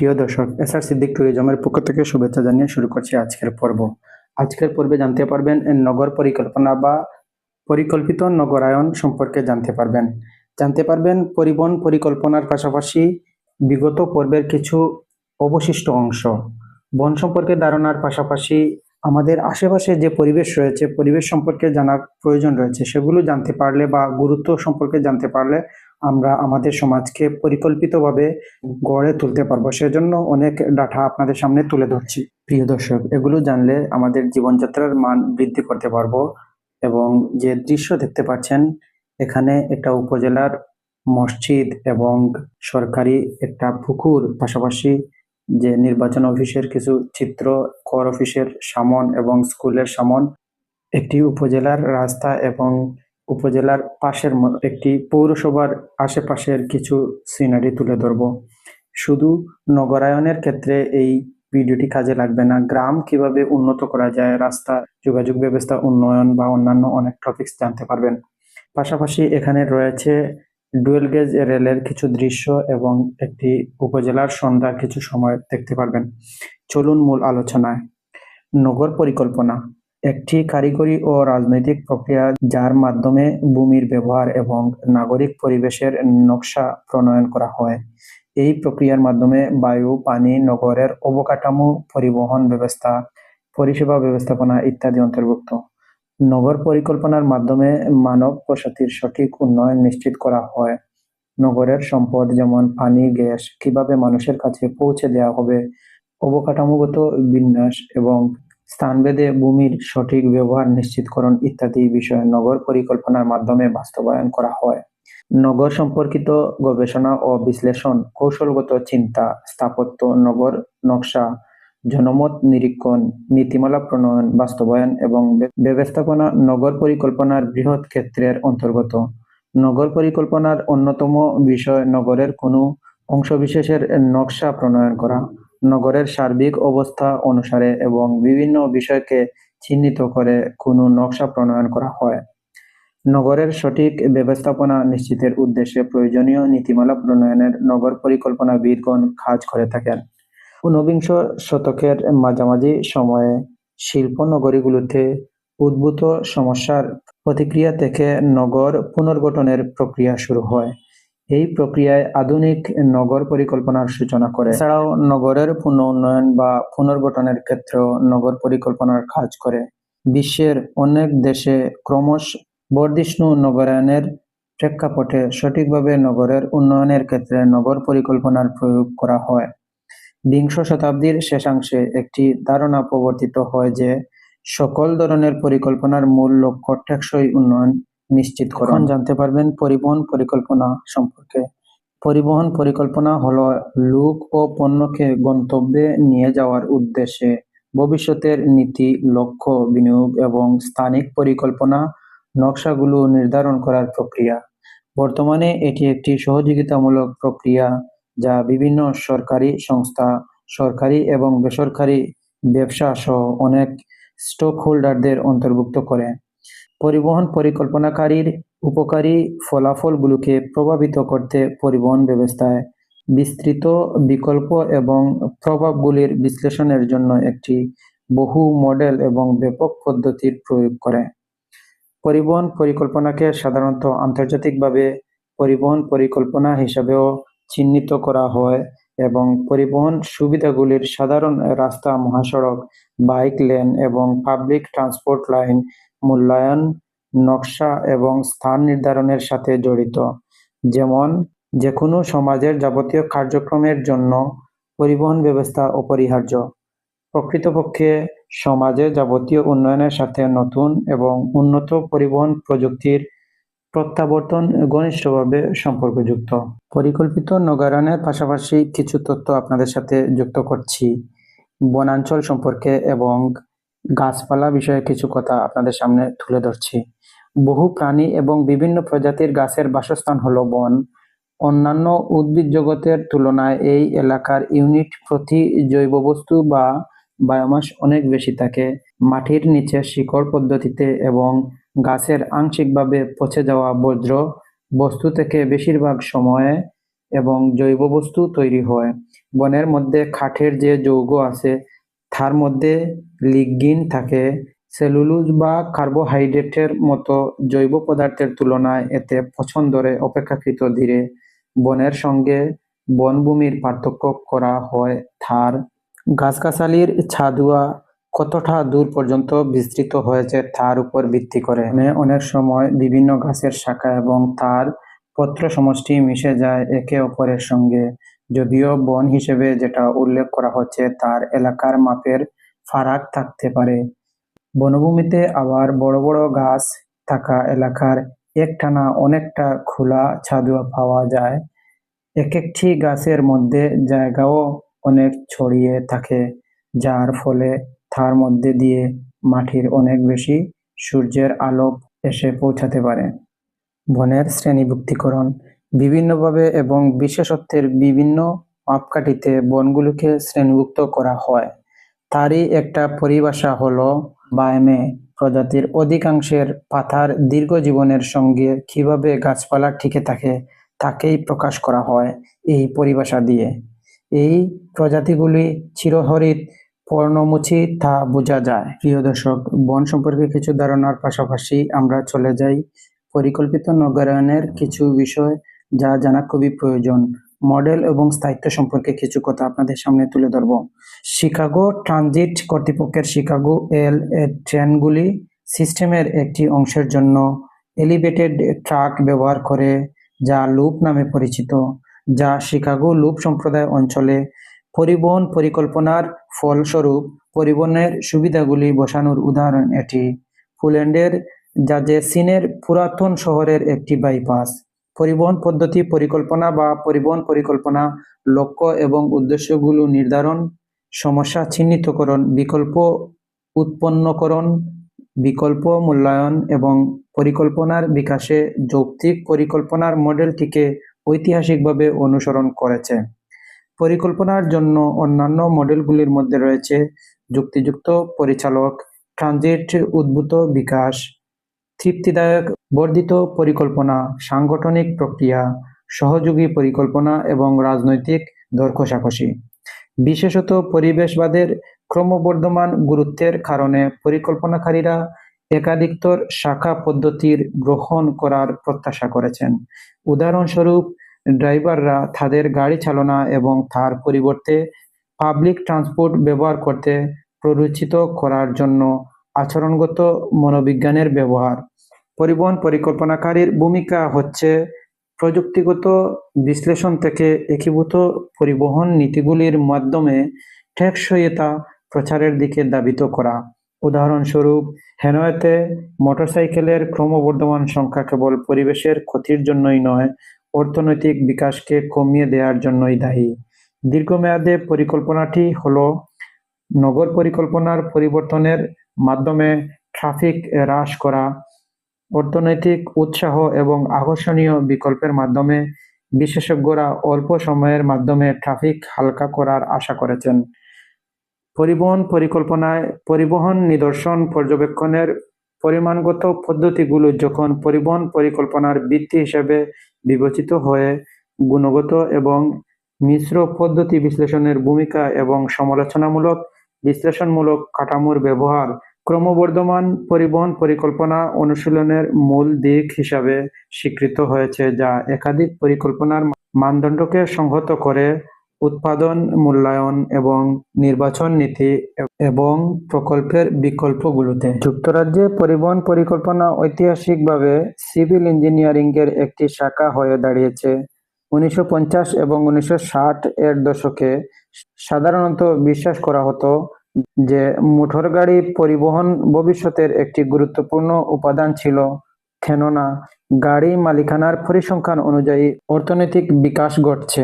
প্রিয় দর্শক, এস আর সিদ্দিক ট্যুরিজমের পক্ষ থেকে শুভেচ্ছা জানিয়ে শুরু করছি আজকের পর্ব। আজকের পর্বে জানতে পারবেন নগর পরিকল্পনা বা পরিকল্পিত নগরায়ন সম্পর্কে জানতে পারবেন। জানতে পারবেন পরিবহন পরিকল্পনার পাশাপাশি বিগত পর্বের কিছু অবশিষ্ট অংশ। বন সম্পর্কে ধারণার পাশাপাশি আমাদের আশেপাশে যে পরিবেশ রয়েছে, পরিবেশ সম্পর্কে জানার প্রয়োজন রয়েছে, সেগুলো জানতে পারলে বা গুরুত্ব সম্পর্কে জানতে পারলে আমরা আমাদের সমাজকে পরিকল্পিতভাবে গড়ে তুলতে পারব। সেজন্য অনেক ডাটা আপনাদের সামনে তুলে ধরছি। প্রিয় দর্শক, এগুলো জানলে আমাদের জীবনযাত্রার মান বৃদ্ধি করতে পারব এবং যে দৃশ্য দেখতে পাচ্ছেন, এখানে একটা উপজেলার মসজিদ এবং সরকারি একটা পুকুর, পাশাপাশি যে নির্বাচন অফিসের কিছু চিত্র, কর অফিসের সামন এবং স্কুলের সামন, একটি উপজেলার রাস্তা এবং উপজেলার পাশের একটি পৌরসভার আশেপাশের কিছু সিনারি তুলে ধরবো। শুধু নগরায়নের ক্ষেত্রে এই ভিডিওটি কাজে লাগবে না। গ্রাম কীভাবে উন্নত করা যায়, রাস্তা, যোগাযোগ ব্যবস্থা, উন্নয়ন বা অন্যান্য অনেক টপিকস জানতে পারবেন। পাশাপাশি এখানে রয়েছে ডুয়েল গেজ রেলের কিছু দৃশ্য এবং একটি উপজেলার সন্ধ্যা কিছু সময় দেখতে পারবেন। চলুন মূল আলোচনায়। নগর পরিকল্পনা। একটি কারিগরি ও রাজনৈতিক প্রক্রিয়া যার মাধ্যমে ভূমির ব্যবহার এবং নাগরিক পরিবেশের নকশা প্রণয়ন করা হয়। এই প্রক্রিয়ার মাধ্যমে বায়ু, পানি, নগরের অবকাঠামো পরিবহন ব্যবস্থা, পরিষেবা ব্যবস্থাপনা ইত্যাদি অন্তর্ভুক্ত। নগর পরিকল্পনার মাধ্যমে মানব বসতির সঠিক উন্নয়ন নিশ্চিত করা হয়। নগরের সম্পদ যেমন পানি, গ্যাস, কীভাবে মানুষের কাছে পৌঁছে দেওয়া হবে, অবকাঠামোগত বিন্যাস এবং স্থানভেদে ভূমির সঠিক ব্যবহার, নিশ্চিতকরণ ইত্যাদি বিষয়ে নগর পরিকল্পনার মাধ্যমে বাস্তবায়ন করা হয়। নগর সম্পর্কিত গবেষণা ও বিশ্লেষণ, কৌশলগত চিন্তা, স্থাপত্য, নগর নকশা, জনমত নিরীক্ষণ, নীতিমালা প্রণয়ন, বাস্তবায়ন এবং ব্যবস্থাপনা নগর পরিকল্পনার বৃহৎ ক্ষেত্রের অন্তর্গত। নগর পরিকল্পনার অন্যতম বিষয় নগরের কোনো অংশবিশেষের নকশা প্রণয়ন করা। নগরের সার্বিক অবস্থা অনুসারে এবং বিভিন্ন বিষয়কে চিহ্নিত করে কোনো নকশা প্রণয়ন করা হয়। নগরের সঠিক ব্যবস্থাপনা নিশ্চিতের উদ্দেশ্যে প্রয়োজনীয় নীতিমালা প্রণয়নের নগর পরিকল্পনাবিদগণ কাজ করে থাকেন। ঊনবিংশ শতকের মাঝামাঝি সময়ে শিল্প নগরীগুলোতে উদ্ভূত সমস্যার প্রতিক্রিয়া থেকে নগর পুনর্গঠনের প্রক্রিয়া শুরু হয়। এই প্রক্রিয়ায় আধুনিক নগর পরিকল্পনার সূচনা করে। এছাড়াও নগরের পুনঃ উন্নয়ন বা পুনর্গঠনের ক্ষেত্রেও নগর পরিকল্পনার কাজ করে। বিশ্বের অনেক দেশে ক্রমশ বর্ধিষ্ণু নগরায়নের প্রেক্ষাপটে সঠিকভাবে নগরের উন্নয়নের ক্ষেত্রে নগর পরিকল্পনার প্রয়োগ করা হয়। বিংশ শতাব্দীর শেষাংশে একটি ধারণা প্রবর্তিত হয় যে সকল ধরনের পরিকল্পনার মূল লক্ষ্য টেকসই উন্নয়ন নিশ্চিতকরণ জানতে পারবেন পরিবহন পরিকল্পনা সম্পর্কে। পরিবহন পরিকল্পনা হলো লোক ও পণ্যকে গন্তব্যে নিয়ে যাওয়ার উদ্দেশ্যে। ভবিষ্যতের নীতি, লক্ষ্য, বিনিয়োগ এবং স্থানিক পরিকল্পনা নকশাগুলো নির্ধারণ করার প্রক্রিয়া। বর্তমানে এটি একটি সহযোগিতামূলক প্রক্রিয়া যা বিভিন্ন সরকারি সংস্থা, সরকারি এবং বেসরকারি ব্যবসা সহ অনেক স্টক হোল্ডারদের অন্তর্ভুক্ত করে। পরিবহন পরিকল্পনাকারীর উপকারী ফলাফলগুলোকে প্রভাবিত করতে পরিবহন ব্যবস্থায় বিস্তৃত বিকল্প এবং প্রভাবগুলির বিশ্লেষণের জন্য একটি বহু মডেল এবং ব্যাপক পদ্ধতির প্রয়োগ করে। পরিবহন পরিকল্পনাকে সাধারণত আন্তর্জাতিকভাবে পরিবহন পরিকল্পনা হিসাবেও চিহ্নিত করা হয় এবং পরিবহন সুবিধাগুলির সাধারণ রাস্তা মহাসড়ক, বাইক লেন এবং পাবলিক ট্রান্সপোর্ট লাইন মূল্যায়ন, নকশা এবং স্থান নির্ধারণের সাথে জড়িত। যেমন যে কোনো সমাজের যাবতীয় কার্যক্রমের জন্য পরিবহন ব্যবস্থা অপরিহার্য। প্রকৃতপক্ষে, সমাজে যাবতীয় উন্নয়নের সাথে নতুন এবং উন্নত পরিবহন প্রযুক্তির প্রত্যাবর্তন ঘনিষ্ঠভাবে সম্পর্কযুক্ত। পরিকল্পিত নগরায়নের পাশাপাশি কিছু তথ্য আপনাদের সাথে যুক্ত করছি। বনাঞ্চল সম্পর্কে এবং গাছপালা বিষয়ে কিছু কথা আপনাদের সামনে তুলে ধরছি। বহু প্রাণী এবং বিভিন্ন প্রজাতির গাছের বাসস্থান হলো বন। অন্যান্য উদ্ভিদ জগতের তুলনায় এই এলাকার ইউনিট প্রতি জৈব বস্তু বা বায়োমাস অনেক বেশি থাকে। মাটির নিচে শিকড় পদ্ধতিতে এবং গাছের আংশিকভাবে পচে যাওয়া বজ্র বস্তু থেকে বেশিরভাগ সময়ে এবং জৈব বস্তু তৈরি হয়। বনের মধ্যে কাঠের যে যৌগ আছে তার মধ্যে লিগিন থাকে। সেলুলুজ বা কার্বোহাইড্রেটের মতো জৈব পদার্থের তুলনায় এতে পচন ধরে অপেক্ষাকৃত ধীরে। বনের সঙ্গে বনভূমির পার্থক্য করা হয় থার গাছগাছালির ছাদুয়া কতটা দূর পর্যন্ত বিস্তৃত হয়েছে তার উপর ভিত্তি করে। অনেক সময় বিভিন্ন গাছের শাখা এবং তার পত্র সমষ্টি মিশে যায় একে অপরের সঙ্গে। যদিও বন হিসেবে যেটা উল্লেখ করা হচ্ছে, তার এলাকার মাপের ফারাক থাকতে পারে। বনভূমিতে আবার বড় বড় গাছ থাকা এলাকার একটানা অনেকটা খোলা ছাদুয়া পাওয়া যায়। এক একটি গাছের মধ্যে জায়গাও অনেক ছড়িয়ে থাকে, যার ফলে তার মধ্যে দিয়ে মাটির অনেক বেশি সূর্যের আলো এসে পৌঁছাতে পারে। বনের শ্রেণীভুক্তিকরণ বিভিন্নভাবে এবং বিশেষত্বের বিভিন্ন মাপকাঠিতে বনগুলোকে শ্রেণীভুক্ত করা হয়। তারই একটা পরিভাষা হলো বায়মে প্রজাতির অধিকাংশের পাতার দীর্ঘ জীবনের সঙ্গে কীভাবে গাছপালা টিকে থাকে তাকেই প্রকাশ করা হয় এই পরিভাষা দিয়ে। এই প্রজাতিগুলি চিরহরিত পর্ণমোচী তা বোঝা যায়। প্রিয় দর্শক, বন সম্পর্কে কিছু ধারণার পাশাপাশি আমরা চলে যাই। পরিকল্পিত নগরায়নের কিছু বিষয় যা জানা খুবই প্রয়োজন। মডেল এবং স্থায়িত্ব সম্পর্কে কিছু কথা আপনাদের সামনে তুলে ধরব। শিকাগো ট্রানজিট কর্তৃপক্ষের শিকাগো এল এ ট্রেনগুলি সিস্টেমের একটি অংশের জন্য এলিভেটেড ট্রাক ব্যবহার করে, যা লুপ নামে পরিচিত, যা শিকাগো লুপ সম্প্রদায় অঞ্চলে পরিবহন পরিকল্পনার ফলস্বরূপ পরিবহনের সুবিধাগুলি বসানোর উদাহরণ এটি। পোল্যান্ডের জাজেসিনের পুরাতন শহরের একটি বাইপাস। পরিবহন পদ্ধতি, পরিকল্পনা বা পরিবহন পরিকল্পনা, লক্ষ্য এবং উদ্দেশ্যগুলো নির্ধারণ, সমস্যা চিহ্নিতকরণ, বিকল্প উৎপন্নকরণ, বিকল্প মূল্যায়ন এবং পরিকল্পনার বিকাশে যৌক্তিক পরিকল্পনার মডেলটিকে ঐতিহাসিকভাবে অনুসরণ করেছে। পরিকল্পনার জন্য অন্যান্য মডেলগুলির মধ্যে রয়েছে যুক্তিযুক্ত পরিচালক, ট্রানজিট, উদ্ভূত বিকাশ তৃপ্তিদায়ক বর্ধিত পরিকল্পনা, সাংগঠনিক প্রক্রিয়া, সহযোগী পরিকল্পনা এবং রাজনৈতিক দরকষাকষি বিশেষত পরিবেশবাদের ক্রমবর্ধমান গুরুত্বের কারণে পরিকল্পনাকারীরা একাধিকতর শাখা পদ্ধতির গ্রহণ করার প্রত্যাশা করেছেন। উদাহরণস্বরূপ, ড্রাইভাররা তাদের গাড়ি চালনা এবং তার পরিবর্তে পাবলিক ট্রান্সপোর্ট ব্যবহার করতে প্ররোচিত করার জন্য আচরণগত মনোবিজ্ঞানের ব্যবহার পরিবহন পরিকল্পনাকারীর ভূমিকা হচ্ছে প্রযুক্তিগত বিশ্লেষণ থেকে একীভূত পরিবহন নীতিগুলির মাধ্যমে টেকসইতা প্রচারের দিকে দাবিত করা। উদাহরণস্বরূপ হেনয়েতে মোটরসাইকেলের ক্রমবর্ধমান সংখ্যা কেবল পরিবেশের ক্ষতির জন্যই নয়, অর্থনৈতিক বিকাশকে কমিয়ে দেওয়ার জন্যই দায়ী। দীর্ঘমেয়াদে পরিকল্পনাটি হল নগর পরিকল্পনার পরিবর্তনের মাধ্যমে ট্রাফিক হ্রাস করা অর্থনৈতিক উৎসাহ এবং আকর্ষণীয় বিকল্পের মাধ্যমে বিশেষজ্ঞরা অল্প সময়ের মাধ্যমে ট্রাফিক হালকা করার আশা করেছেন। পরিবহন পরিকল্পনায় পরিবহন নিদর্শন পর্যবেক্ষণের পরিমাণগত পদ্ধতিগুলো যখন পরিবহন পরিকল্পনার ভিত্তি হিসেবে বিবেচিত হয়ে গুণগত এবং মিশ্র পদ্ধতি বিশ্লেষণের ভূমিকা এবং সমালোচনামূলক বিশ্লেষণমূলক কাঠামোর ব্যবহার ক্রমবর্ধমান পরিবহন পরিকল্পনা অনুশীলনের মূল দিক হিসাবে স্বীকৃত হয়েছে, যা একাধিক পরিকল্পনার মানদণ্ডকে সংহত করে উৎপাদন, মূল্যায়ন এবং নির্বাচন নীতি এবং প্রকল্পের বিকল্পগুলোতে। যুক্তরাজ্যে পরিবহন পরিকল্পনা ঐতিহাসিকভাবে সিভিল ইঞ্জিনিয়ারিং এর একটি শাখা হয়ে দাঁড়িয়েছে। উনিশশো পঞ্চাশ এবং উনিশশো ষাট এর দশকে সাধারণত বিশ্বাস করা হতো যে মোটরগাড়ি পরিবহন ভবিষ্যতের একটি গুরুত্বপূর্ণ উপাদান ছিল। কেননা, গাড়ি মালিকানার পরিসংখ্যান অনুযায়ী অর্থনৈতিক বিকাশ ঘটছে।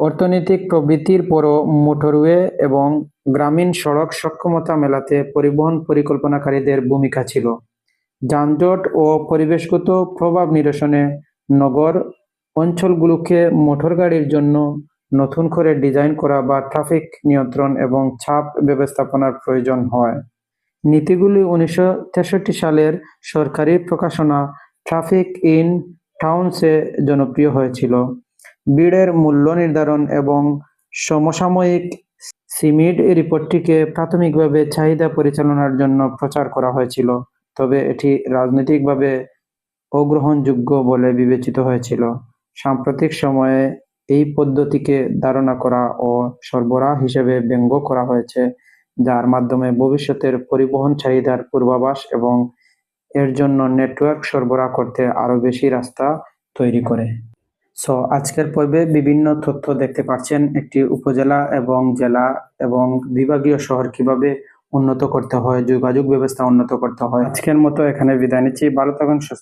অর্থনৈতিক প্রবৃত্তির পরও মোটরওয়ে এবং গ্রামীণ সড়ক সক্ষমতা মেলাতে পরিবহন পরিকল্পনাকারীদের ভূমিকা ছিল। যানজট ও পরিবেশগত প্রভাব নিরসনে নগর অঞ্চলগুলোকে মোটর গাড়ির জন্য নতুন করে ডিজাইন করা বা ট্রাফিক নিয়ন্ত্রণ এবং ছাপ ব্যবস্থাপনার প্রয়োজন হয়। নীতিগুলি উনিশশো তেষট্টি সালের সরকারি প্রকাশনা ট্রাফিক ইন টাউনসে জনপ্রিয় হয়েছিল। বিডের মূল্য নির্ধারণ এবং সমসাময়িক সিমিড রিপোর্টটিকে প্রাথমিকভাবে চাহিদা পরিচালনার জন্য প্রচার করা হয়েছিল, তবে এটি রাজনৈতিকভাবে অগ্রহণযোগ্য বলে বিবেচিত হয়েছিল। সাম্প্রতিক সময়ে এই পদ্ধতিকে ধারণা করা ও সরবরাহ হিসেবে ব্যঙ্গ করা হয়েছে, যার মাধ্যমে ভবিষ্যতের পরিবহন চাহিদার পূর্বাভাস এবং এর জন্য নেটওয়ার্ক সরবরাহ করতে আরও বেশি রাস্তা তৈরি করে। সো আজকের পর্বে বিভিন্ন তথ্য দেখতে পাচ্ছেন একটি উপজেলা এবং জেলা এবং বিভাগীয় শহর কীভাবে উন্নত করতে হয়, যোগাযোগ ব্যবস্থা উন্নত করতে হয়। আজকের মতো এখানে বিদায় নিচ্ছি। ভালো থাকুন, সুস্থ